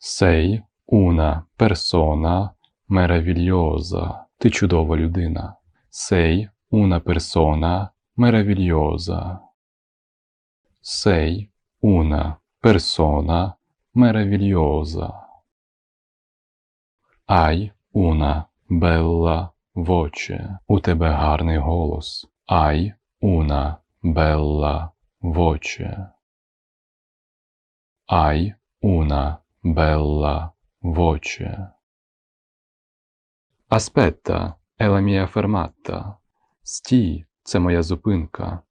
Sei una persona meravigliosa. Ти чудова людина. Sei una persona meravigliosa. Sei una persona meravigliosa. Hai una bella voce. У тебе гарний голос. Hai una bella voce. Hai una bella voce. Aspetta, è la mia fermata. Стій, це моя зупинка.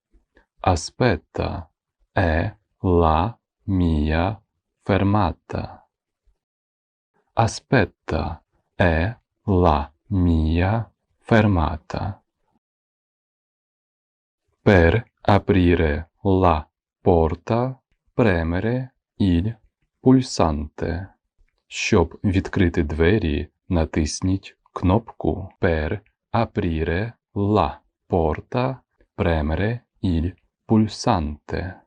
Aspetta, è la mia fermata. Aspetta, è la mia fermata. Per aprire la porta, premere il pulsante. Щоб відкрити двері, натисніть кнопку Per aprire la porta, premere il pulsante.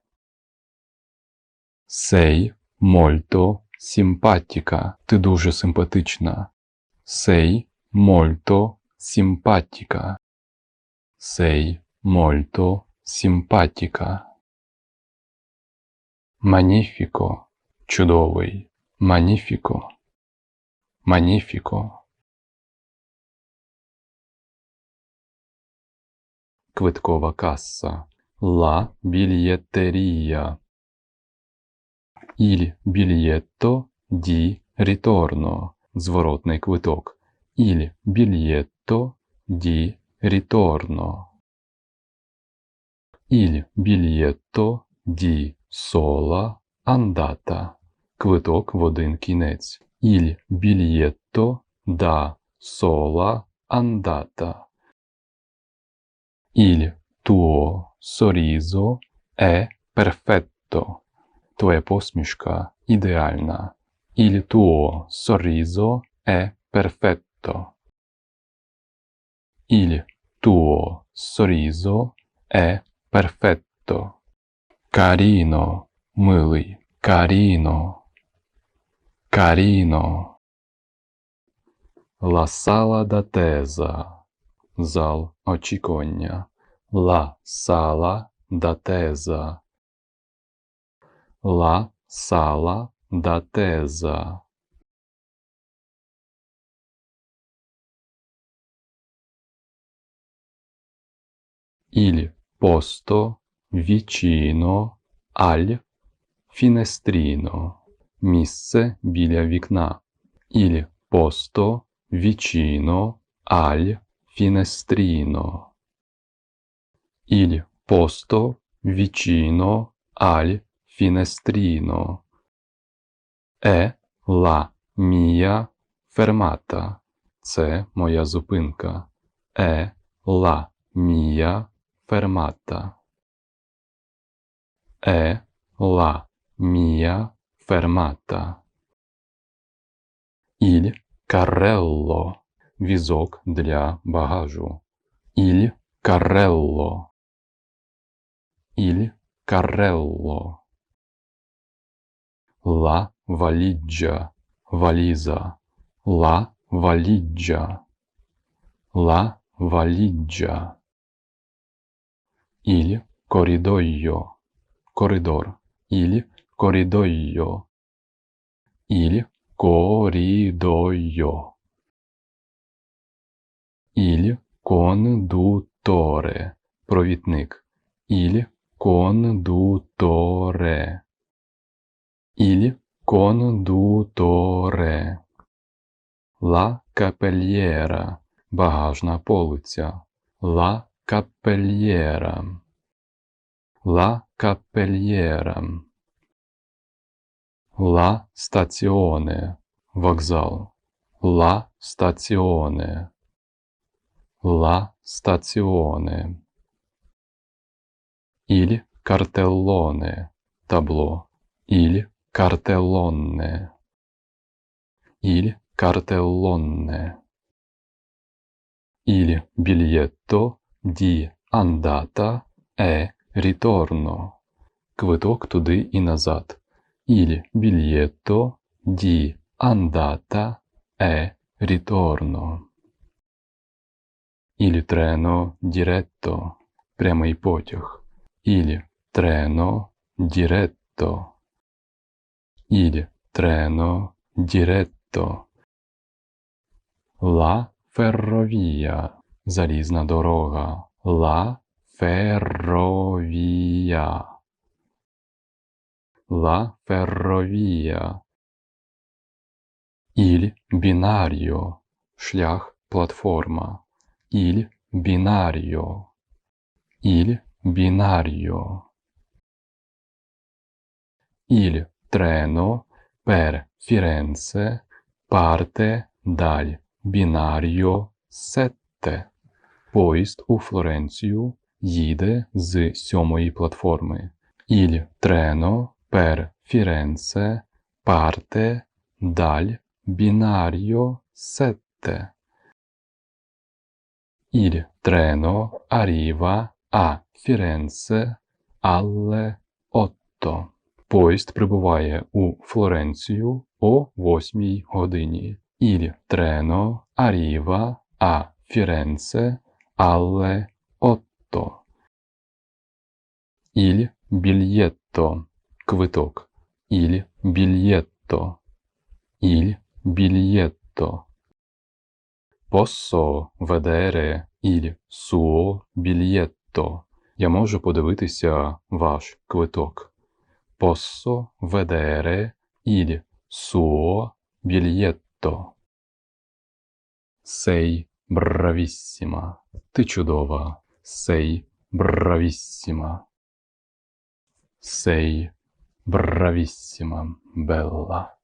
Sei molto simpatica. Ти дуже симпатична. Sei molto simpatica. Sei molto simpatica. Magnifico. Чудовий. Magnifico. Magnifico. Квиткова каса. La biglietteria. Il biglietto di ritorno. Зворотний квиток. Il biglietto di ritorno. Il biglietto di sola andata. Квиток в один кінець. Il biglietto da sola andata. Il tuo sorriso è perfetto. Твоя посмішка ідеальна. Il tuo sorriso è perfetto. Il tuo sorriso è perfetto. Carino, милий, carino, carino. La sala d'attesa. Зал очікування. La sala d'attesa. La sala d'attesa. Il posto vicino al finestrino. Місце біля вікна. Il posto vicino al finestrino. Il posto vicino al finestrino. È la mia fermata. Це моя зупинка. È la mia fermata. È la mia fermata. Il carrello. Візок для багажу. Il carrello. Il carrello. La valigia. Валіза. La valigia. La valigia. Il corridoio. Коридор. Il corridoio. Il corridoio. Il conduttore. Провідник. Il conduttore. Il conduttore. La cappelliera. Багажна полиця. La cappelliera. La cappelliera. La stazione. Вокзал. La stazione. La stazione. Il cartellone. Табло. Il cartellone. Il cartellone. Il biglietto di andata e ritorno. Квиток туди і назад. Il biglietto di andata e ritorno. Il treno diretto прямий потяг. Il treno diretto. Il treno diretto. La ferrovia. Залізна дорога. La ferrovia. La ferrovia. Il binario. Шлях, платформа. Il binario. Il binario. Il treno per Firenze parte dal binario 7. Поїзд у Флоренцію їде з сьомої платформи. Il treno per Firenze parte dal binario 7. Il treno arriva a Firenze alle 8. Поїзд прибуває у Флоренцію о 8 годині. Il treno arriva a Firenze alle 8. Il biglietto. Квиток. Il biglietto. Il biglietto. Posso vedere il suo biglietto. Я можу подивитися ваш квиток. Posso vedere il suo biglietto. Sei bravissima. Ти чудова. Sei bravissima. Sei bravissima, Bella.